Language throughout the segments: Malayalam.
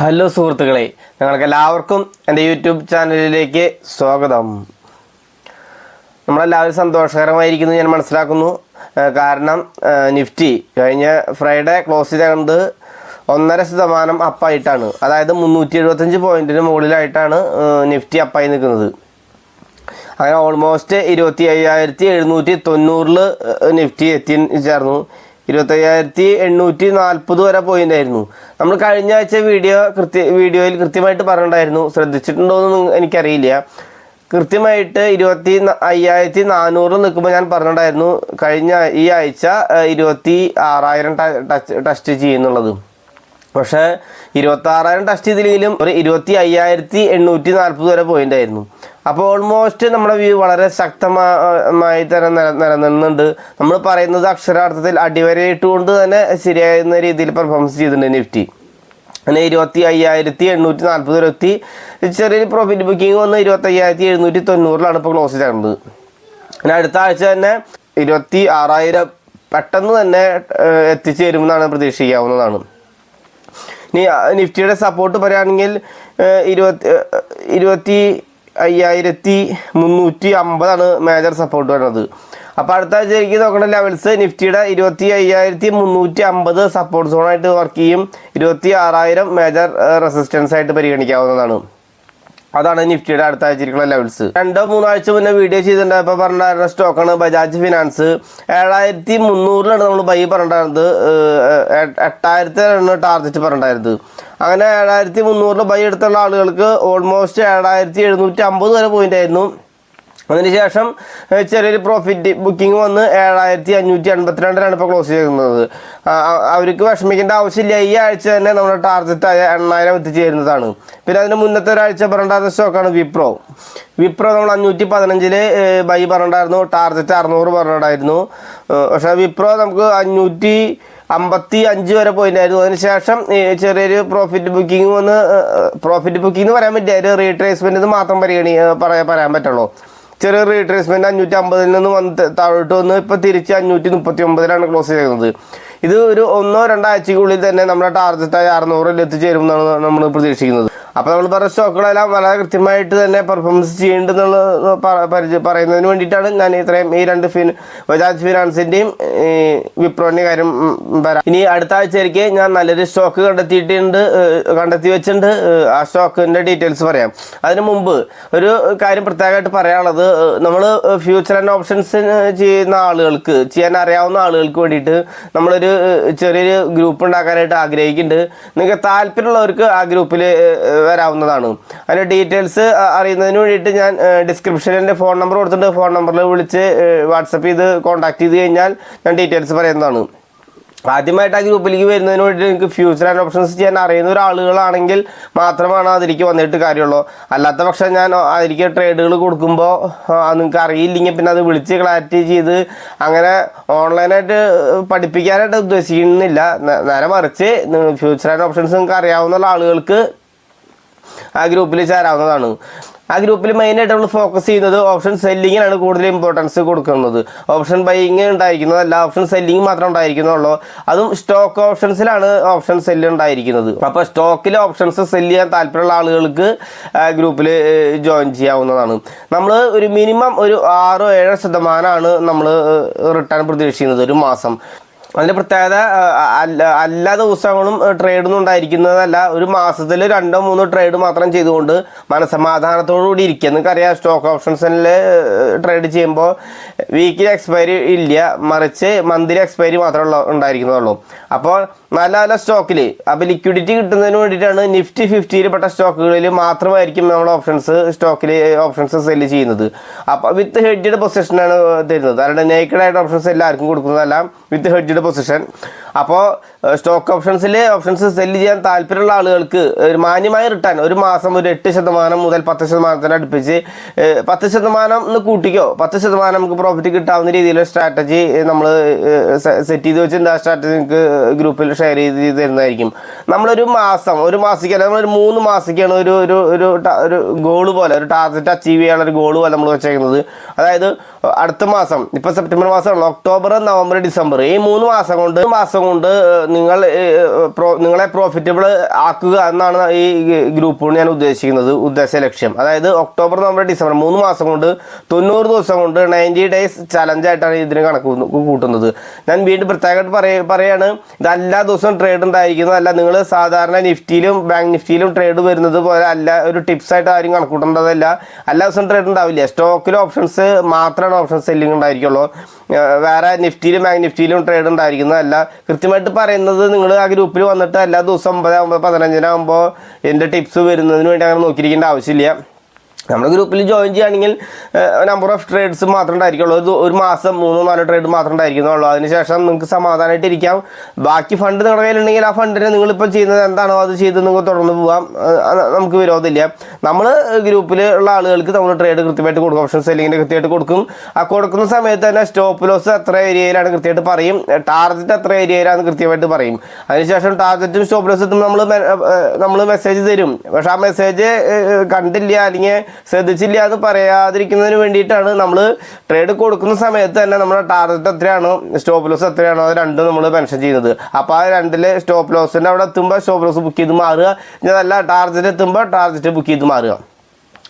ഹലോ സുഹൃത്തുക്കളെ നിങ്ങൾക്ക് എല്ലാവർക്കും എന്റെ യൂട്യൂബ് ചാനലിലേക്ക് സ്വാഗതം. നമ്മളെല്ലാവരും സന്തോഷകരമായിരിക്കുന്നു ഞാൻ മനസ്സിലാക്കുന്നു. കാരണം നിഫ്റ്റി കഴിഞ്ഞ ഫ്രൈഡേ ക്ലോസ് ചെയ്തത് ഒന്നര ശതമാനം അപ്പായിട്ടാണ് അതായത് മുന്നൂറ്റി എഴുപത്തഞ്ച് പോയിന്റിന് മുകളിലായിട്ടാണ് നിഫ്റ്റി അപ്പായി നിൽക്കുന്നത്. അങ്ങനെ ഓൾമോസ്റ്റ് ഇരുപത്തി അയ്യായിരത്തി എഴുന്നൂറ്റി തൊണ്ണൂറിൽ നിഫ്റ്റി എത്തി ചേർന്നു. ഇരുപത്തയ്യായിരത്തി എണ്ണൂറ്റി നാൽപ്പത് വരെ പോയിന്റ് ആയിരുന്നു നമ്മൾ കഴിഞ്ഞ ആഴ്ച വീഡിയോ കൃത്യ വീഡിയോയിൽ കൃത്യമായിട്ട് പറഞ്ഞിട്ടുണ്ടായിരുന്നു. ശ്രദ്ധിച്ചിട്ടുണ്ടോ എന്ന് എനിക്കറിയില്ല. കൃത്യമായിട്ട് ഇരുപത്തി അയ്യായിരത്തി നാനൂറ് നിൽക്കുമ്പോൾ ഞാൻ പറഞ്ഞിട്ടുണ്ടായിരുന്നു. കഴിഞ്ഞ ഈ ആഴ്ച ഇരുപത്തി ആറായിരം ടച്ച് ടെസ്റ്റ് ചെയ്യുന്നുള്ളത്. പക്ഷേ ഇരുപത്തി ആറായിരം ടച്ച് ചെയ്തില്ലെങ്കിലും ഒരു ഇരുപത്തി അയ്യായിരത്തി എണ്ണൂറ്റി നാൽപ്പത് വരെ പോയിന്റ് ആയിരുന്നു അപ്പോൾ ഓൾമോസ്റ്റ് നമ്മുടെ വ്യൂ വളരെ ശക്തമായി തന്നെ നില നിലനിന്നുണ്ട് നമ്മൾ പറയുന്നത് അക്ഷരാർത്ഥത്തിൽ അടിവരയിട്ടുകൊണ്ട് തന്നെ ശരിയായിരുന്ന രീതിയിൽ പെർഫോമൻസ് ചെയ്തിട്ടുണ്ട് നിഫ്റ്റി. അങ്ങനെ ഇരുപത്തി അയ്യായിരത്തി എണ്ണൂറ്റി നാൽപ്പത് എത്തി ചെറിയൊരു പ്രോഫിറ്റ് ബുക്കിംഗ് വന്ന് ഇരുപത്തി അയ്യായിരത്തി എഴുന്നൂറ്റി തൊണ്ണൂറിലാണ് ഇപ്പോൾ ക്ലോസ് ചെയ്യുന്നത് പിന്നെ അടുത്ത ആഴ്ച തന്നെ ഇരുപത്തി ആറായിരം പെട്ടെന്ന് തന്നെ എത്തിച്ചേരുമെന്നാണ് പ്രതീക്ഷിക്കാവുന്നതാണ്. ഇനി നിഫ്റ്റിയുടെ സപ്പോർട്ട് പറയുകയാണെങ്കിൽ ഇരുപത്തി ഇരുപത്തി അയ്യായിരത്തി മുന്നൂറ്റി അമ്പതാണ് മേജർ സപ്പോർട്ട് വരുന്നത് അപ്പോൾ അടുത്ത ആഴ്ച എനിക്ക് നോക്കേണ്ട ലെവൽസ് നിഫ്റ്റിയുടെ ഇരുപത്തി അയ്യായിരത്തി മുന്നൂറ്റി അമ്പത് സപ്പോർട്ട് സോണായിട്ട് വർക്ക് ചെയ്യും. ഇരുപത്തി ആറായിരം മേജർ റെസിസ്റ്റൻസ് ആയിട്ട് പരിഗണിക്കാവുന്നതാണ്. അതാണ് നിഫ്റ്റിയുടെ അടുത്ത ആഴ്ചയിലുള്ള ലെവൽസ് രണ്ടോ മൂന്നോ ആഴ്ച മുന്നേ വീഡിയോ ചെയ്തിട്ടുണ്ടായപ്പോൾ പറഞ്ഞിട്ടുണ്ടായിരുന്ന സ്റ്റോക്കാണ് ബജാജ് ഫിനാൻസ് ഏഴായിരത്തി മുന്നൂറിലാണ് നമ്മൾ ബൈ പറഞ്ഞിട്ടുണ്ടായിരുന്നത്. എട്ടായിരത്തിലാണ് ടാർഗറ്റ് പറഞ്ഞിട്ടുണ്ടായിരുന്നത്. അങ്ങനെ ഏഴായിരത്തി മുന്നൂറിൽ ബൈ എടുത്തുള്ള ആളുകൾക്ക് ഓൾമോസ്റ്റ് ഏഴായിരത്തി എഴുന്നൂറ്റി അമ്പത് വരെ പോയിന്റ് ആയിരുന്നു. അതിനുശേഷം ചെറിയൊരു പ്രോഫിറ്റ് ബുക്കിംഗ് വന്ന് ഏഴായിരത്തി അഞ്ഞൂറ്റി എൺപത്തിരണ്ടിലാണ് ഇപ്പോൾ ക്ലോസ് ചെയ്യുന്നത് അവർക്ക് വിഷമിക്കേണ്ട ആവശ്യമില്ല. ഈ ആഴ്ച തന്നെ നമ്മുടെ ടാർഗറ്റ് ആയ എണ്ണായിരം എത്തിച്ചേരുന്നതാണ്. പിന്നെ അതിന് മുന്നത്തെ ഒരാഴ്ച പറഞ്ഞാത്ത സ്റ്റോക്കാണ് വിപ്രോ വിപ്രോ നമ്മൾ അഞ്ഞൂറ്റി പതിനഞ്ചിൽ ബൈ പറഞ്ഞിട്ടുണ്ടായിരുന്നു. ടാർഗറ്റ് അറുന്നൂറ് പറഞ്ഞിട്ടുണ്ടായിരുന്നു. പക്ഷേ വിപ്രോ നമുക്ക് അഞ്ഞൂറ്റി അമ്പത്തി അഞ്ച് വരെ പോയിന്റ് ആയിരുന്നു അതിനുശേഷം ചെറിയൊരു പ്രോഫിറ്റ് ബുക്കിംഗ് വന്ന് പ്രോഫിറ്റ് ബുക്കിംഗ് എന്ന് പറയാൻ പറ്റില്ല. ഒരു റീട്രേസ്മെന്റ് മാത്രം പരിഗണി പറയാൻ പറ്റുള്ളൂ. ചെറിയ റീട്രേസ്മെന്റ് അഞ്ഞൂറ്റി അമ്പതിൽ നിന്ന് വന്ന് താഴോട്ട് വന്ന് ഇപ്പൊ തിരിച്ച് അഞ്ഞൂറ്റി മുപ്പത്തി ഒമ്പതിലാണ് ക്ലോസ് ചെയ്യുന്നത് ഇത് ഒരു ഒന്നോ രണ്ടോ ആഴ്ചക്കുള്ളിൽ തന്നെ നമ്മുടെ ടാർഗറ്റായ അറുന്നൂറിൽ എത്തിച്ചേരുമെന്നാണ് നമ്മൾ പ്രതീക്ഷിക്കുന്നത്. അപ്പോൾ നമ്മൾ പറഞ്ഞ സ്റ്റോക്കുകളെല്ലാം വളരെ കൃത്യമായിട്ട് തന്നെ പെർഫോമൻസ് ചെയ്യേണ്ടതെന്നുള്ളത് പരിചയം പറയുന്നതിന് വേണ്ടിയിട്ടാണ് ഞാൻ ഇത്രയും ഈ രണ്ട് ഫിൻ ബജാജ് ഫിനാൻസിന്റെയും വിപ്രോന്റെ കാര്യം പറയാം ഇനി അടുത്ത ആഴ്ചയിലേക്ക് ഞാൻ നല്ലൊരു സ്റ്റോക്ക് കണ്ടെത്തിയിട്ടുണ്ട് കണ്ടെത്തി വെച്ചിട്ടുണ്ട്. ആ സ്റ്റോക്കിന്റെ ഡീറ്റെയിൽസ് പറയാം. അതിന് മുമ്പ് ഒരു കാര്യം പ്രത്യേകമായിട്ട് പറയാനുള്ളത് നമ്മൾ ഫ്യൂച്ചർ ആൻഡ് ഓപ്ഷൻസ് ചെയ്യുന്ന ആളുകൾക്ക് ചെയ്യാൻ അറിയാവുന്ന ആളുകൾക്ക് വേണ്ടിയിട്ട് നമ്മളൊരു ഏഹ്, ചെറിയൊരു ഗ്രൂപ്പ് ഉണ്ടാക്കാനായിട്ട് ആഗ്രഹിക്കുന്നുണ്ട്. നിങ്ങൾക്ക് താല്പര്യമുള്ളവർക്ക് ആ ഗ്രൂപ്പിൽ വരാവുന്നതാണ്. അതിന്റെ ഡീറ്റെയിൽസ് അറിയുന്നതിന് വേണ്ടിയിട്ട് ഞാൻ ഡിസ്ക്രിപ്ഷനിൽ എന്റെ ഫോൺ നമ്പർ കൊടുത്തിട്ടുണ്ട്. ഫോൺ നമ്പറിൽ വിളിച്ച് വാട്സപ്പ് ചെയ്ത് കോൺടാക്ട് ചെയ്ത് കഴിഞ്ഞാൽ ഞാൻ ഡീറ്റെയിൽസ് പറയുന്നതാണ്. ആദ്യമായിട്ട് ആ ഗ്രൂപ്പിലേക്ക് വരുന്നതിന് വേണ്ടി ഫ്യൂച്ചർ ആൻഡ് ഓപ്ഷൻസ് ചെയ്യാൻ അറിയുന്ന ഒരാളുകളാണെങ്കിൽ മാത്രമാണ് അതിലേക്ക് വന്നിട്ട് കാര്യമുള്ളൂ. അല്ലാത്ത പക്ഷം ഞാൻ അതിലേക്ക് ട്രേഡുകൾ കൊടുക്കുമ്പോൾ നിങ്ങൾക്ക് അറിയില്ലെങ്കിൽ പിന്നെ അത് വിളിച്ച് ക്ലാരിറ്റി ചെയ്ത് അങ്ങനെ ഓൺലൈനായിട്ട് പഠിപ്പിക്കാനായിട്ട് ഉദ്ദേശിക്കുന്നില്ല. നേരെ മറിച്ച് ഫ്യൂച്ചർ ആൻഡ് ഓപ്ഷൻസ് നിങ്ങൾക്ക് അറിയാവുന്ന ആളുകൾക്ക് ആ ഗ്രൂപ്പിൽ ചേരാവുന്നതാണ്. ആ ഗ്രൂപ്പിൽ മെയിനായിട്ട് നമ്മൾ ഫോക്കസ് ചെയ്യുന്നത് ഓപ്ഷൻ സെല്ലിങ്ങിനാണ് കൂടുതൽ ഇമ്പോർട്ടൻസ് കൊടുക്കുന്നത്. ഓപ്ഷൻ ബൈയിങ് ഉണ്ടായിരിക്കുന്നതല്ല ഓപ്ഷൻ സെല്ലിങ് മാത്രം ഉണ്ടായിരിക്കുന്നുള്ളൂ. അതും സ്റ്റോക്ക് ഓപ്ഷൻസിലാണ് ഓപ്ഷൻ സെല്ല് ഉണ്ടായിരിക്കുന്നത്. അപ്പോൾ സ്റ്റോക്കിൽ ഓപ്ഷൻസ് സെല്ല് ചെയ്യാൻ താല്പര്യമുള്ള ആളുകൾക്ക് ഗ്രൂപ്പിൽ ജോയിൻ ചെയ്യാവുന്നതാണ്. നമ്മൾ ഒരു മിനിമം ഒരു ആറോ ഏഴോ ശതമാനമാണ് നമ്മൾ റിട്ടേൺ പ്രതീക്ഷിക്കുന്നത് ഒരു മാസം. അതിന്റെ പ്രത്യേകത എല്ലാ ദിവസങ്ങളും ട്രേഡൊന്നും ഉണ്ടായിരിക്കുന്നതല്ല. ഒരു മാസത്തിൽ രണ്ടോ മൂന്നോ ട്രേഡ് മാത്രം ചെയ്തുകൊണ്ട് മനസമാധാനത്തോടു കൂടി ഇരിക്കുക. നിങ്ങൾക്കറിയാം സ്റ്റോക്ക് ഓപ്ഷൻസിൽ ട്രേഡ് ചെയ്യുമ്പോൾ വീക്കിലി എക്സ്പയറി ഇല്ല. മറിച്ച് മന്ത്ലി എക്സ്പയറി മാത്രമേ ഉണ്ടായിരിക്കുന്നതുള്ളൂ. അപ്പോൾ നല്ല നല്ല സ്റ്റോക്കിൽ അപ്പോൾ ലിക്വിഡിറ്റി കിട്ടുന്നതിന് വേണ്ടിയിട്ടാണ് നിഫ്റ്റി ഫിഫ്റ്റിയിൽ പെട്ട സ്റ്റോക്കുകളിൽ മാത്രമായിരിക്കും നമ്മൾ ഓപ്ഷൻസ് സ്റ്റോക്കിൽ ഓപ്ഷൻസ് സെല്ല് ചെയ്യുന്നത്. അപ്പോൾ വിത്ത് ഹെഡ്ജഡ് പൊസിഷനാണ് തരുന്നത്. അല്ലാണ്ട് നേക്കഡായിട്ട് ഓപ്ഷൻസ് എല്ലാവർക്കും കൊടുക്കുന്നതല്ല. വിത്ത് ഹെഡ്ജഡ് പൊസിഷൻ അപ്പോൾ സ്റ്റോക്ക് ഓപ്ഷൻസിൽ ഓപ്ഷൻസ് സെല്ല് ചെയ്യാൻ താല്പര്യമുള്ള ആളുകൾക്ക് ഒരു മാന്യമായ റിട്ടേൺ ഒരു മാസം ഒരു എട്ട് ശതമാനം മുതൽ പത്ത് ശതമാനത്തിന് അടുപ്പിച്ച് പത്ത് ശതമാനം ഒന്ന് കൂട്ടിക്കോ. പത്ത് ശതമാനം നമുക്ക് പ്രോഫിറ്റ് കിട്ടാവുന്ന രീതിയിലുള്ള സ്ട്രാറ്റജി നമ്മൾ സെറ്റ് ചെയ്ത് വെച്ചിട്ടുണ്ട്. ആ സ്ട്രാറ്റജി നിങ്ങൾക്ക് ഗ്രൂപ്പിൽ ഷെയർ ചെയ്ത് തരുന്നതായിരിക്കും. നമ്മളൊരു മാസം ഒരു മാസിക്കാണ് നമ്മളൊരു മൂന്ന് മാസിക്കാണ് ഒരു ഒരു ഒരു ഒരു ഗോൾ പോലെ ഒരു ടാർഗറ്റ് അച്ചീവ് ചെയ്യാനുള്ള ഒരു ഗോൾ പോലെ നമ്മൾ വെച്ചേക്കുന്നത്. അതായത് അടുത്ത മാസം ഇപ്പോൾ സെപ്റ്റംബർ മാസമാണ് ഒക്ടോബർ നവംബർ ഡിസംബർ ഈ മൂന്ന് മാസം കൊണ്ട് മാസം കൊണ്ട് നിങ്ങൾ നിങ്ങളെ പ്രോഫിറ്റബിൾ ആക്കുക എന്നാണ് ഈ ഗ്രൂപ്പ് കൊണ്ട് ഞാൻ ഉദ്ദേശിക്കുന്നത് ഉദ്ദേശ ലക്ഷ്യം. അതായത് ഒക്ടോബർ നവംബർ ഡിസംബർ മൂന്ന് മാസം കൊണ്ട് തൊണ്ണൂറ് ദിവസം കൊണ്ട് നയന്റി ഡേയ്സ് ചലഞ്ചായിട്ടാണ് ഇതിന് കണക്ക് കൂട്ടുന്നത്- ഞാൻ വീണ്ടും പ്രത്യേകമായിട്ട് പറയ പറയാണ് ഇത് എല്ലാ ദിവസവും ട്രേഡ് ഉണ്ടായിരിക്കുന്നതല്ല നിങ്ങൾ സാധാരണ നിഫ്റ്റിയിലും ബാങ്ക് നിഫ്റ്റിയിലും ട്രേഡ് വരുന്നത് പോലെ അല്ല ഒരു ടിപ്സ് ആയിട്ട് ആരും കണക്കൂട്ടേണ്ടതല്ല എല്ലാ ദിവസവും ട്രേഡ് ഉണ്ടാവില്ല. സ്റ്റോക്കിൽ ഓപ്ഷൻസ് മാത്രമാണ് ഓപ്ഷൻ സെല്ലിംഗ് ഉണ്ടായിരിക്കുള്ളൂ. വേറെ നിഫ്റ്റിയിലും ബാങ്ക് നിഫ്റ്റിയിലും ട്രേഡ് ഉണ്ടായിരിക്കുന്നതല്ല കൃത്യമായിട്ട് പറയുന്നത് നിങ്ങൾ ആ ഗ്രൂപ്പിൽ വന്നിട്ട് എല്ലാ ദിവസവും ഒമ്പതാകുമ്പോൾ പതിനഞ്ചിനാകുമ്പോൾ എന്റെ ടിപ്സ് വരുന്നതിന് വേണ്ടി അങ്ങനെ നോക്കിയിരിക്കേണ്ട ആവശ്യമില്ല. നമ്മുടെ ഗ്രൂപ്പിൽ ജോയിൻ ചെയ്യുകയാണെങ്കിൽ നമ്പർ ഓഫ് ട്രേഡ്സ് മാത്രം ഉണ്ടായിരിക്കുള്ളൂ. ഒരു മാസം മൂന്നോ നാലോ ട്രേഡ് മാത്രമേ ഉണ്ടായിരിക്കുന്നുള്ളൂ. അതിനുശേഷം നിങ്ങൾക്ക് സമാധാനമായിട്ട് ഇരിക്കാം. ബാക്കി ഫണ്ട് നിങ്ങളുടെ കയ്യിലുണ്ടെങ്കിൽ ആ ഫണ്ടിന് നിങ്ങളിപ്പോൾ ചെയ്യുന്നത് എന്താണോ അത് ചെയ്ത് നിങ്ങൾക്ക് തുടർന്ന് പോകാം നമുക്ക് വിരോധമില്ല. നമ്മൾ ഗ്രൂപ്പിൽ ഉള്ള ആളുകൾക്ക് നമ്മൾ ട്രേഡ് കൃത്യമായിട്ട് കൊടുക്കും. ഓപ്ഷൻ സെല്ലിങ്ങിന്റെ കൃത്യമായിട്ട് കൊടുക്കും. ആ കൊടുക്കുന്ന സമയത്ത് തന്നെ സ്റ്റോപ്പ് ലോസ് എത്ര ഏരിയയിലാണ് കൃത്യമായിട്ട് പറയും. ടാർജറ്റ് എത്ര ഏരിയയിലാണ് കൃത്യമായിട്ട് പറയും. അതിനുശേഷം ടാർജറ്റും സ്റ്റോപ്പ് ലോസ് എത്തുമ്പോൾ നമ്മൾ നമ്മൾ മെസ്സേജ് തരും. പക്ഷേ ആ മെസ്സേജ് കണ്ടില്ല അല്ലെങ്കിൽ ശ്രദ്ധിച്ചില്ല എന്ന് പറയാതിരിക്കുന്നതിന് വേണ്ടിയിട്ടാണ് നമ്മൾ ട്രേഡ് കൊടുക്കുന്ന സമയത്ത് തന്നെ നമ്മുടെ ടാർഗറ്റ് എത്രയാണോ സ്റ്റോപ്പ് ലോസ് എത്രയാണോ അത് രണ്ടും നമ്മൾ മെൻഷൻ ചെയ്യുന്നത്. അപ്പോൾ ആ രണ്ടിൽ സ്റ്റോപ്പ് ലോസിന്റെ അവിടെ എത്തുമ്പോൾ സ്റ്റോപ്പ് ലോസ് ബുക്ക് ചെയ്ത് മാറുക. ഇനി അതല്ല ടാർഗറ്റ് എത്തുമ്പോൾ ടാർഗറ്റ് ബുക്ക് ചെയ്ത് മാറുക.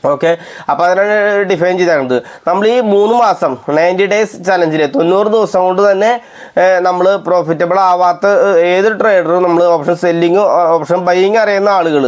ഓക്കെ അപ്പോൾ അതിനാണ് ഡിഫൈൻ ചെയ്തത് നമ്മൾ ഈ മൂന്ന് മാസം നയന്റി ഡേയ്സ് ചലഞ്ചിൽ തൊണ്ണൂറ് ദിവസം കൊണ്ട് തന്നെ നമ്മൾ പ്രോഫിറ്റബിൾ ആവാത്ത ഏത് ട്രേഡറും നമ്മൾ ഓപ്ഷൻ സെല്ലിങ് ഓപ്ഷൻ ബൈയിങ് അറിയുന്ന ആളുകൾ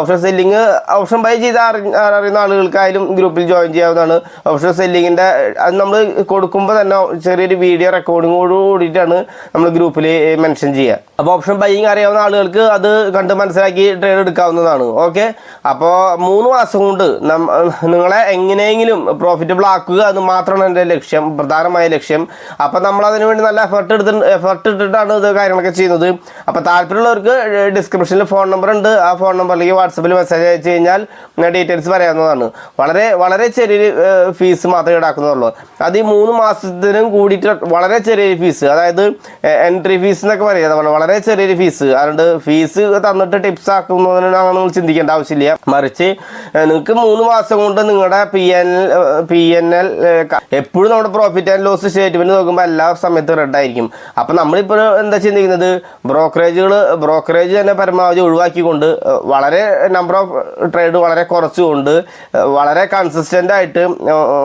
ഓപ്ഷൻ സെല്ലിങ് ഓപ്ഷൻ ബൈ ചെയ്ത് അറിയുന്ന ആളുകൾക്കായാലും ഗ്രൂപ്പിൽ ജോയിൻ ചെയ്യാവുന്നതാണ്. ഓപ്ഷൻ സെല്ലിങ്ങിന്റെ അത് നമ്മൾ കൊടുക്കുമ്പോൾ തന്നെ ചെറിയൊരു വീഡിയോ റെക്കോർഡിങ്ങോട് കൂടിയിട്ടാണ് നമ്മൾ ഗ്രൂപ്പിൽ മെൻഷൻ ചെയ്യുക അപ്പോൾ ഓപ്ഷൻ ബൈയിങ് അറിയാവുന്ന ആളുകൾക്ക് അത് കണ്ട് മനസ്സിലാക്കി ട്രേഡ് എടുക്കാവുന്നതാണ്. ഓക്കെ അപ്പോൾ മൂന്ന് മാസം കൊണ്ട് നം- നിങ്ങളെ എങ്ങനെയെങ്കിലും പ്രോഫിറ്റബിൾ ആക്കുക അത് മാത്രമാണ് എന്റെ ലക്ഷ്യം പ്രധാനമായ ലക്ഷ്യം. അപ്പം നമ്മൾ അതിനു വേണ്ടി നല്ല എഫർട്ട് എടുത്ത് എഫർട്ട് ഇട്ടിട്ടാണ് ഇത് കാര്യങ്ങളൊക്കെ ചെയ്യുന്നത്. അപ്പോൾ താല്പര്യമുള്ളവർക്ക് ഡിസ്ക്രിപ്ഷനിൽ ഫോൺ നമ്പർ ഉണ്ട്. ആ ഫോൺ നമ്പറിലേക്ക് വാട്സപ്പിൽ മെസ്സേജ് അയച്ചു കഴിഞ്ഞാൽ ഡീറ്റെയിൽസ് പറയാവുന്നതാണ്. വളരെ വളരെ ചെറിയൊരു ഫീസ് മാത്രമേ ഈടാക്കുന്നുള്ളൂ. അത് ഈ മൂന്ന് മാസത്തിനും കൂടിയിട്ട് വളരെ ചെറിയൊരു ഫീസ് അതായത് എൻട്രി ഫീസ് എന്നൊക്കെ പറയുന്നത് പോലെ വളരെ ചെറിയൊരു ഫീസ് അതുകൊണ്ട് ഫീസ് തന്നിട്ട് ടിപ്സ് ആക്കുന്നതിന് അങ്ങനെ നിങ്ങൾ ചിന്തിക്കേണ്ട ആവശ്യമില്ല. മറിച്ച് നിങ്ങൾക്ക് മൂന്ന് മാസം കൊണ്ട് നിങ്ങളുടെ P N P N L എപ്പോഴും നമ്മുടെ പ്രോഫിറ്റ് ആൻഡ് ലോസ് സ്റ്റേറ്റ്മെന്റ് നോക്കുമ്പോൾ എല്ലാ സമയത്തും റെഡ് ആയിരിക്കും. അപ്പം നമ്മളിപ്പോൾ എന്താ ചിന്തിക്കുന്നത്? ബ്രോക്കറേജുകൾ ബ്രോക്കറേജ് തന്നെ പരമാവധി ഒഴിവാക്കിക്കൊണ്ട് വളരെ നമ്പർ ഓഫ് ട്രേഡ് വളരെ കുറച്ചുകൊണ്ട് വളരെ കൺസിസ്റ്റന്റ് ആയിട്ട്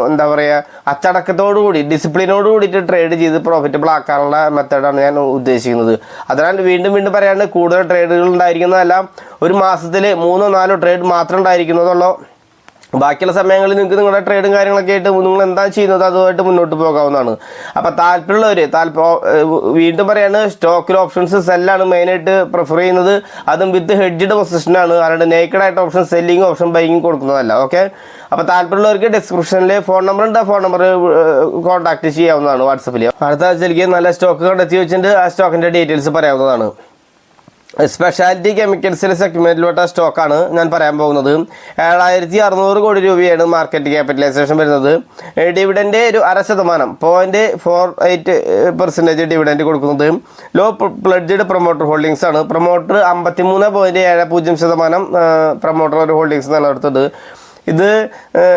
എന്താ പറയുക അച്ചടക്കത്തോടു കൂടി ഡിസിപ്ലിനോട് കൂടിയിട്ട് ട്രേഡ് ചെയ്ത് പ്രോഫിറ്റബിൾ ആക്കാനുള്ള മെത്തേഡാണ് ഞാൻ ഉദ്ദേശിക്കുന്നത്. അതിനാൽ വീണ്ടും വീണ്ടും പറയാണ്ട് കൂടുതൽ ട്രേഡുകൾ ഉണ്ടായിരിക്കുന്നതല്ല ഒരു മാസത്തിൽ മൂന്നോ നാലോ ട്രേഡ് മാത്രം ഉണ്ടായിരിക്കുന്നതുള്ളൂ ബാക്കിയുള്ള സമയങ്ങളിൽ നിങ്ങൾക്ക് നിങ്ങളുടെ ട്രേഡും കാര്യങ്ങളൊക്കെ ആയിട്ട് നിങ്ങൾ എന്താ ചെയ്യുന്നത് അതുമായിട്ട് മുന്നോട്ട് പോകാവുന്നതാണ്. അപ്പോൾ താല്പര്യമുള്ളവർ താല്പര്യം വീണ്ടും പറയാണ് സ്റ്റോക്കിൽ ഓപ്ഷൻസ് സെല്ലാണ് മെയിനായിട്ട് പ്രിഫർ ചെയ്യുന്നത്. അതും വിത്ത് ഹെഡ്ജഡ് പൊസിഷനാണ് അതുകൊണ്ട് നേക്കഡ് ആയിട്ട് ഓപ്ഷൻ സെല്ലിങ് ഓപ്ഷൻ ബൈങ്ങും കൊടുക്കുന്നതല്ല ഓക്കെ അപ്പോൾ താല്പര്യമുള്ളവർക്ക് ഡിസ്ക്രിപ്ഷനിൽ ഫോൺ നമ്പർ ഉണ്ട്. ആ ഫോൺ നമ്പർ കോൺടാക്ട് ചെയ്യാവുന്നതാണ് വാട്സപ്പിൽ അടുത്ത ആഴ്ചയിലേക്ക് നല്ല സ്റ്റോക്ക് കണ്ടെത്തി വെച്ചിട്ടുണ്ട്. ആ സ്റ്റോക്കിന്റെ ഡീറ്റെയിൽസ് പറയാവുന്നതാണ്. സ്പെഷ്യാലിറ്റി കെമിക്കൽസിൽ സെഗ്മെന്റിലോട്ട സ്റ്റോക്കാണ് ഞാൻ പറയാൻ പോകുന്നത്. ഏഴായിരത്തി അറുന്നൂറ് കോടി രൂപയാണ് മാർക്കറ്റ് ക്യാപിറ്റലൈസേഷൻ വരുന്നത്. ഡിവിഡൻഡ് ഒരു അര ശതമാനം point four eight percentage dividend കൊടുക്കുന്നത്. ലോ പ്ലഡ്ജഡ് പ്രൊമോട്ടർ ഹോൾഡിങ്സ് ആണ്. പ്രൊമോട്ടർ അമ്പത്തിമൂന്ന് പോയിന്റ് ഏഴ് പൂജ്യം ശതമാനം പ്രൊമോട്ടർ ഒരു ഹോൾഡിങ്സ് നിലനിർത്തത് ഇത്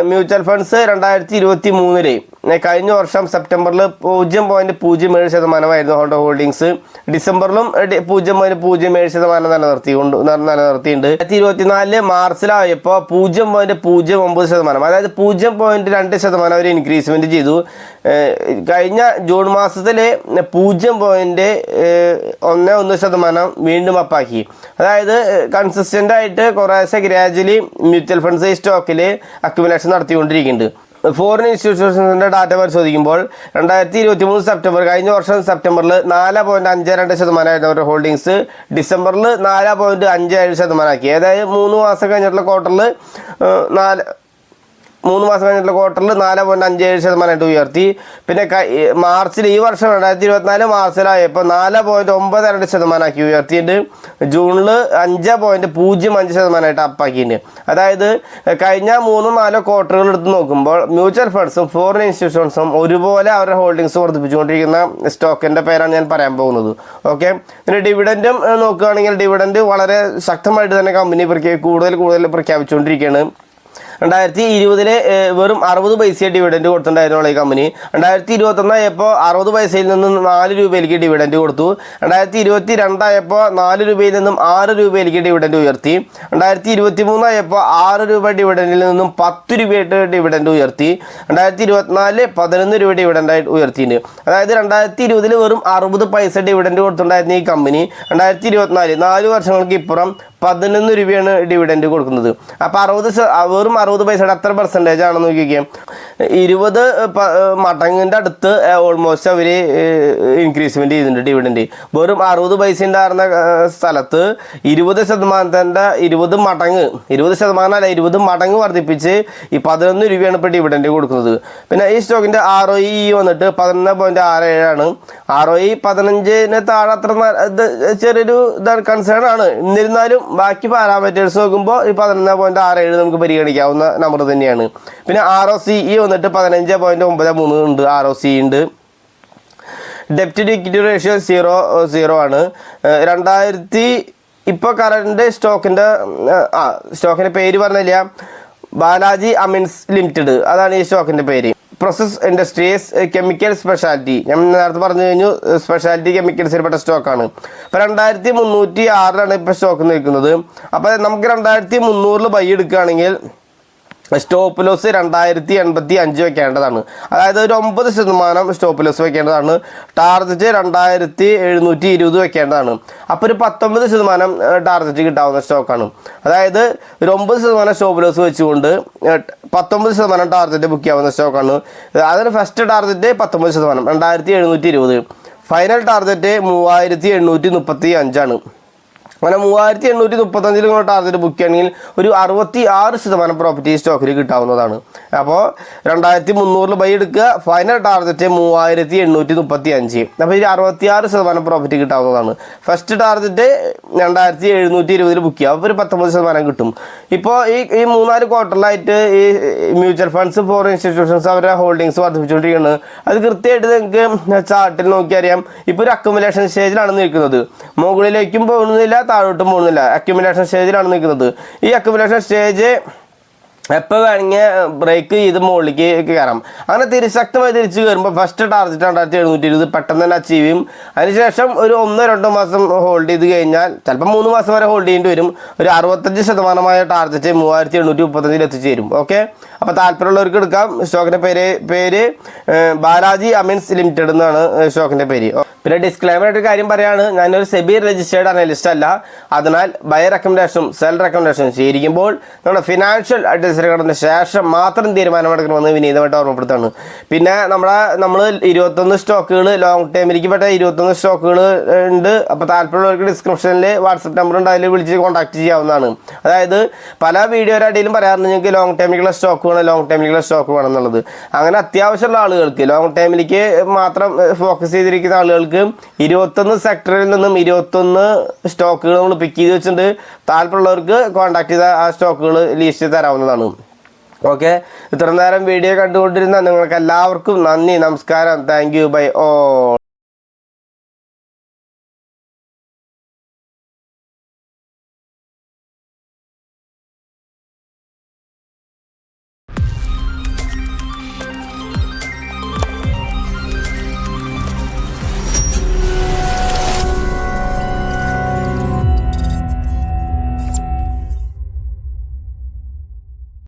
മ്യൂച്വൽ ഫണ്ട്സ് രണ്ടായിരത്തി ഇരുപത്തി മൂന്നിൽ കഴിഞ്ഞ വർഷം സെപ്റ്റംബറിൽ പൂജ്യം പോയിന്റ് പൂജ്യം ഏഴ് ശതമാനമായിരുന്നു ഹോണ്ട ഹോൾഡിംഗ്സ് ഡിസംബറിലും പൂജ്യം പോയിന്റ് പൂജ്യം ഏഴ് ശതമാനം നിലനിർത്തിക്കൊണ്ട് നിലനിർത്തിയിട്ടുണ്ട്. രണ്ടായിരത്തി ഇരുപത്തിനാലിൽ മാർച്ചിലായപ്പോൾ പൂജ്യം പോയിന്റ് പൂജ്യം ഒമ്പത് ശതമാനം അതായത് പൂജ്യം പോയിന്റ് രണ്ട് ശതമാനം അവർ ഇൻക്രീസ്മെന്റ് ചെയ്തു. കഴിഞ്ഞ ജൂൺ മാസത്തിൽ പൂജ്യം പോയിന്റ് ഒന്ന് ഒന്ന് ശതമാനം വീണ്ടും അപ്പാക്കി അതായത് കൺസിസ്റ്റന്റ് ആയിട്ട് കുറേശ്ശെ ഗ്രാജുവലി മ്യൂച്വൽ ഫണ്ട്സ് ഈ സ്റ്റോക്കിൽ അക്യുമുലേഷൻ നടത്തിക്കൊണ്ടിരിക്കുന്നുണ്ട്. ഫോറിൻ ഇൻസ്റ്റിറ്റ്യൂഷൻസിന്റെ ഡാറ്റ പരിശോധിക്കുമ്പോൾ രണ്ടായിരത്തി ഇരുപത്തി മൂന്ന് സെപ്റ്റംബർ കഴിഞ്ഞ വർഷം സെപ്റ്റംബറിൽ നാല് പോയിന്റ് അഞ്ച് രണ്ട് ശതമാനമായിരുന്നു അവരുടെ ഹോൾഡിങ്സ് ഡിസംബറിൽ നാല് പോയിന്റ് അഞ്ച് ഏഴ് ശതമാനമാക്കി. അതായത് മൂന്ന് മാസം കഴിഞ്ഞിട്ടുള്ള ക്വാർട്ടറിൽ നാല് മൂന്ന് മാസം കഴിഞ്ഞിട്ടുള്ള ക്വാർട്ടറിൽ നാല് പോയിന്റ് അഞ്ച് ഏഴ് ശതമാനമായിട്ട് ഉയർത്തി. പിന്നെ മാർച്ചിൽ ഈ വർഷം രണ്ടായിരത്തി ഇരുപത്തിനാല് മാർച്ചിലായപ്പോൾ നാല് പോയിന്റ് ഒമ്പത് രണ്ട് ശതമാനമാക്കി ഉയർത്തിയിട്ട് ജൂണിൽ അഞ്ച് പോയിന്റ് പൂജ്യം അഞ്ച് ശതമാനമായിട്ട് അപ്പാക്കിയിട്ടുണ്ട് അതായത് കഴിഞ്ഞ മൂന്നോ നാലോ ക്വാർട്ടറുകൾ എടുത്ത് നോക്കുമ്പോൾ മ്യൂച്വൽ ഫണ്ട്സും ഫോറിൻ ഇൻസ്റ്റിറ്റ്യൂഷൻസും ഒരുപോലെ അവരുടെ ഹോൾഡിങ്സ് വർദ്ധിപ്പിച്ചുകൊണ്ടിരിക്കുന്ന സ്റ്റോക്കിന്റെ പേരാണ് ഞാൻ പറയാൻ പോകുന്നത്. ഓക്കെ പിന്നെ ഡിവിഡന്റും നോക്കുകയാണെങ്കിൽ ഡിവിഡന്റ് വളരെ ശക്തമായിട്ട് തന്നെ കമ്പനി പ്രഖ്യാ കൂടുതൽ കൂടുതൽ പ്രഖ്യാപിച്ചുകൊണ്ടിരിക്കുകയാണ്. രണ്ടായിരത്തി ഇരുപതിലെ വെറും അറുപത് പൈസ ഡിവിഡൻഡ് കൊടുത്തിട്ടുണ്ടായിരുന്നുള്ള ഈ കമ്പനി രണ്ടായിരത്തി ഇരുപത്തൊന്നായപ്പോൾ അറുപത് പൈസയിൽ നിന്നും നാല് രൂപയിലേക്ക് ഡിവിഡൻഡ് കൊടുത്തു. രണ്ടായിരത്തി ഇരുപത്തി രണ്ടായപ്പോൾ നാല് രൂപയിൽ നിന്നും ആറ് രൂപയിലേക്ക് ഡിവിഡൻഡ് ഉയർത്തി. രണ്ടായിരത്തി ഇരുപത്തി മൂന്നായപ്പോൾ ആറ് രൂപ ഡിവിഡൻഡിൽ നിന്നും പത്ത് രൂപയായിട്ട് ഡിവിഡൻഡ് ഉയർത്തി. രണ്ടായിരത്തി ഇരുപത്തിനാലിൽ പതിനൊന്ന് രൂപ ഡിവിഡൻഡായിട്ട് ഉയർത്തിയിട്ടുണ്ട്. അതായത് രണ്ടായിരത്തി ഇരുപതിൽ വെറും അറുപത് പൈസ ഡിവിഡൻഡ് കൊടുത്തിട്ടുണ്ടായിരുന്ന ഈ കമ്പനി രണ്ടായിരത്തി ഇരുപത്തിനാല് നാല് വർഷങ്ങൾക്ക് ഇപ്പുറം പതിനൊന്ന് രൂപയാണ് ഡിവിഡൻഡ് കൊടുക്കുന്നത്. അപ്പോൾ അറുപത് വെറും അറുപത് പൈസയുടെ അത്ര പെർസെന്റേജ് ആണെന്ന് നോക്കിക്കേ. ഇരുപത് മടങ്ങിന്റെ അടുത്ത് ഓൾമോസ്റ്റ് അവർ ഇൻക്രീസ്മെന്റ് ചെയ്തിട്ടുണ്ട് ഡിവിഡൻഡ് വെറും അറുപത് പൈസ ഉണ്ടായിരുന്ന സ്ഥലത്ത് ഇരുപത് ശതമാനത്തിന്റെ ഇരുപത് മടങ്ങ് ഇരുപത് ശതമാനം അല്ല ഇരുപത് മടങ്ങ് വർദ്ധിപ്പിച്ച് ഈ പതിനൊന്ന് രൂപയാണ് ഇപ്പോൾ ഡിവിഡൻഡ് കൊടുക്കുന്നത്. പിന്നെ ഈ സ്റ്റോക്കിന്റെ ആർ ഒ ഇ വന്നിട്ട് പതിനൊന്ന് പോയിന്റ് ആറ് ഏഴാണ്. ആർ ഒ ഇ പതിനഞ്ചിന് താഴെ അത്ര ചെറിയൊരു കൺസേൺ ആണ്. എന്നിരുന്നാലും ബാക്കി പാരാമീറ്റേഴ്സ് നോക്കുമ്പോൾ ഈ പതിനൊന്ന് പോയിന്റ് ആറ് ഏഴ് നമുക്ക് പരിഗണിക്കാവുന്ന നമ്പർ തന്നെയാണ്. പിന്നെ ആർ ഒ സി ഇ വന്നിട്ട് പതിനഞ്ച് പോയിന്റ് ഒമ്പത് മൂന്ന് ഉണ്ട് ആർ ഒ സി ഉണ്ട്. ഡെപ്റ്റ് to equity ratio zero zero ആണ്. രണ്ടായിരത്തി ഇപ്പോൾ കറണ്ട് സ്റ്റോക്കിന്റെ ആ സ്റ്റോക്കിന്റെ പേര് പറഞ്ഞില്ല. ബാലാജി അമിൻസ് ലിമിറ്റഡ് അതാണ് ഈ സ്റ്റോക്കിന്റെ പേര്. പ്രോസസ് ഇൻഡസ്ട്രീസ് കെമിക്കൽ സ്പെഷ്യാലിറ്റി ഞാൻ നേരത്തെ പറഞ്ഞു കഴിഞ്ഞു സ്പെഷ്യാലിറ്റി കെമിക്കൽസിൽപ്പെട്ട സ്റ്റോക്കാണ് അപ്പോൾ രണ്ടായിരത്തി മുന്നൂറ്റി ആറിലാണ് ഇപ്പോൾ സ്റ്റോക്ക് നിൽക്കുന്നത്. അപ്പോൾ നമുക്ക് രണ്ടായിരത്തി മുന്നൂറിൽ ബൈ എടുക്കുകയാണെങ്കിൽ സ്റ്റോപ്പ് ലോസ് രണ്ടായിരത്തി എൺപത്തി അഞ്ച് വെക്കേണ്ടതാണ്. അതായത് ഒരു ഒമ്പത് ശതമാനം സ്റ്റോപ്പ് ലോസ് വെക്കേണ്ടതാണ്. ടാർജറ്റ് രണ്ടായിരത്തി എഴുന്നൂറ്റി ഇരുപത് വെക്കേണ്ടതാണ്. അപ്പോൾ ഒരു പത്തൊമ്പത് ശതമാനം ടാർജറ്റ് കിട്ടാവുന്ന സ്റ്റോക്കാണ് അതായത് ഒരു ഒമ്പത് ശതമാനം സ്റ്റോപ്പ് ലോസ് വെച്ചുകൊണ്ട് പത്തൊമ്പത് ശതമാനം ടാർജറ്റ് ബുക്ക് ചെയ്യാവുന്ന സ്റ്റോക്കാണ് അതായത് ഫസ്റ്റ് ടാർജറ്റ് പത്തൊമ്പത് ശതമാനം രണ്ടായിരത്തി എഴുന്നൂറ്റി ഇരുപത് ഫൈനൽ ടാർജറ്റ് മൂവായിരത്തി എണ്ണൂറ്റി മുപ്പത്തി അഞ്ചാണ് അങ്ങനെ മൂവായിരത്തി എണ്ണൂറ്റി മുപ്പത്തഞ്ചിൽ ടാർഗറ്റ് ബുക്ക് ചെയ്യണമെങ്കിൽ ഒരു അറുപത്തി ആറ് ശതമാനം പ്രോപ്പർട്ടി സ്റ്റോക്കിൽ കിട്ടാവുന്നതാണ്. അപ്പോൾ രണ്ടായിരത്തി മുന്നൂറിൽ ബൈ എടുക്കുക. ഫൈനൽ ടാർഗറ്റ് മൂവായിരത്തി എണ്ണൂറ്റി മുപ്പത്തി അഞ്ച് അപ്പോൾ ഈ അറുപത്തി ആറ് ശതമാനം പ്രോഫിറ്റ് കിട്ടാവുന്നതാണ്. ഫസ്റ്റ് ടാർഗറ്റ് രണ്ടായിരത്തി എഴുന്നൂറ്റി ഇരുപതിൽ ബുക്ക് ചെയ്യുക. അപ്പോൾ ഒരു പത്തൊമ്പത് ശതമാനം കിട്ടും. ഇപ്പോൾ ഈ ഈ മൂന്നാൽ ക്വാർട്ടറിലായിട്ട് ഈ മ്യൂച്വൽ ഫണ്ട്സ് ഫോർ ഇൻസ്റ്റിറ്റ്യൂഷൻസ് അവരുടെ ഹോൾഡിങ്സ് വർദ്ധിപ്പിച്ചുകൊണ്ടിരിക്കുന്നത് അത് കൃത്യമായിട്ട് നിങ്ങൾക്ക് ചാർട്ടിൽ നോക്കിയറിയാം. ഇപ്പോൾ ഒരു അക്യുമുലേഷൻ സ്റ്റേജിലാണ് നിൽക്കുന്നത്. മുകളിലേക്കും പോകുന്നില്ല താഴോട്ടും പോകുന്നില്ല. അക്യുമുലേഷൻ സ്റ്റേജിലാണ് നിൽക്കുന്നത്. ഈ അക്യുമുലേഷൻ സ്റ്റേജ് എപ്പോൾ വേണമെങ്കിൽ ബ്രേക്ക് ചെയ്ത് മുകളിലേക്ക് കയറാം. അങ്ങനെ തിരിശക്തമായി തിരിച്ച് കയറുമ്പോൾ ഫസ്റ്റ് ടാർജറ്റ് രണ്ടായിരത്തി എഴുന്നൂറ്റി ഇരുപത് പെട്ടെന്ന് തന്നെ അച്ചീവ് ചെയ്യും. അതിനുശേഷം ഒരു ഒന്നോ രണ്ടോ മാസം ഹോൾഡ് ചെയ്ത് കഴിഞ്ഞാൽ ചിലപ്പോൾ മൂന്ന് മാസം വരെ ഹോൾഡ് ചെയ്യേണ്ടി വരും. ഒരു അറുപത്തഞ്ച് ശതമാനമായ ടാർജറ്റ് മൂവായിരത്തി എണ്ണൂറ്റി മുപ്പത്തഞ്ചിൽ എത്തിച്ചേരും ഓക്കെ അപ്പോൾ താല്പര്യമുള്ളവർക്ക് എടുക്കാം. സ്റ്റോക്കിന്റെ പേര് പേര് ബാലാജി അമിൻസ് ലിമിറ്റഡ് എന്നാണ് സ്റ്റോക്കിന്റെ പേര്. പിന്നെ ഡിസ്ക്ലൈമർ ആയിട്ട് കാര്യം പറയാണ്. ഞാനൊരു സെബി രജിസ്റ്റേർഡ് അനലിസ്റ്റ് അല്ല. അതിനാൽ ബൈ റെക്കമെൻഡേഷനും സെൽ റെക്കമെൻഡേഷനും സ്വീകരിക്കുമ്പോൾ നമ്മുടെ ഫിനാൻഷ്യൽ അഡ്വൈസറി കടന്ന ശേഷം മാത്രം തീരുമാനമെടുക്കണമെന്ന് വിനീതമായിട്ട് ഓർമ്മപ്പെടുത്താണ്. പിന്നെ നമ്മളെ നമ്മൾ ഇരുപത്തൊന്ന് സ്റ്റോക്കുകൾ ലോങ് ടൈമിലേക്ക് പെട്ട ഇരുപത്തൊന്ന് സ്റ്റോക്കുകൾ ഉണ്ട്. അപ്പോൾ താല്പര്യമുള്ളവർക്ക് ഡിസ്ക്രിപ്ഷനിൽ വാട്സപ്പ് നമ്പർ ഉണ്ട്. അതിൽ വിളിച്ച് കോൺടാക്ട് ചെയ്യാവുന്നതാണ്. അതായത് പല വീഡിയോയുടെ അടിയിലും പറയാറുണ്ട് നിങ്ങൾക്ക് ലോങ് ടൈമിലേക്കുള്ള സ്റ്റോക്ക് വേണം ലോങ് ടൈമിലേക്കുള്ള സ്റ്റോക്ക് വേണം എന്നുള്ളത്. അങ്ങനെ അത്യാവശ്യമുള്ള ആളുകൾക്ക് ലോങ് ടൈമിലേക്ക് മാത്രം ഫോക്കസ് ചെയ്തിരിക്കുന്ന ആളുകൾക്ക് ഇരുപത്തൊന്ന് സെക്ടറിൽ നിന്നും ഇരുപത്തൊന്ന് സ്റ്റോക്കുകൾ നമ്മൾ പിക്ക് ചെയ്ത് വെച്ചിട്ടുണ്ട്. താല്പര്യമുള്ളവർക്ക് കോൺടാക്ട് ചെയ്ത ആ സ്റ്റോക്കുകൾ ലിസ്റ്റ് തരാവുന്നതാണ്. ഓക്കെ? ഇത്ര നേരം വീഡിയോ കണ്ടുകൊണ്ടിരുന്ന നിങ്ങൾക്ക് എല്ലാവർക്കും നന്ദി നമസ്കാരം. Thank you bye oh.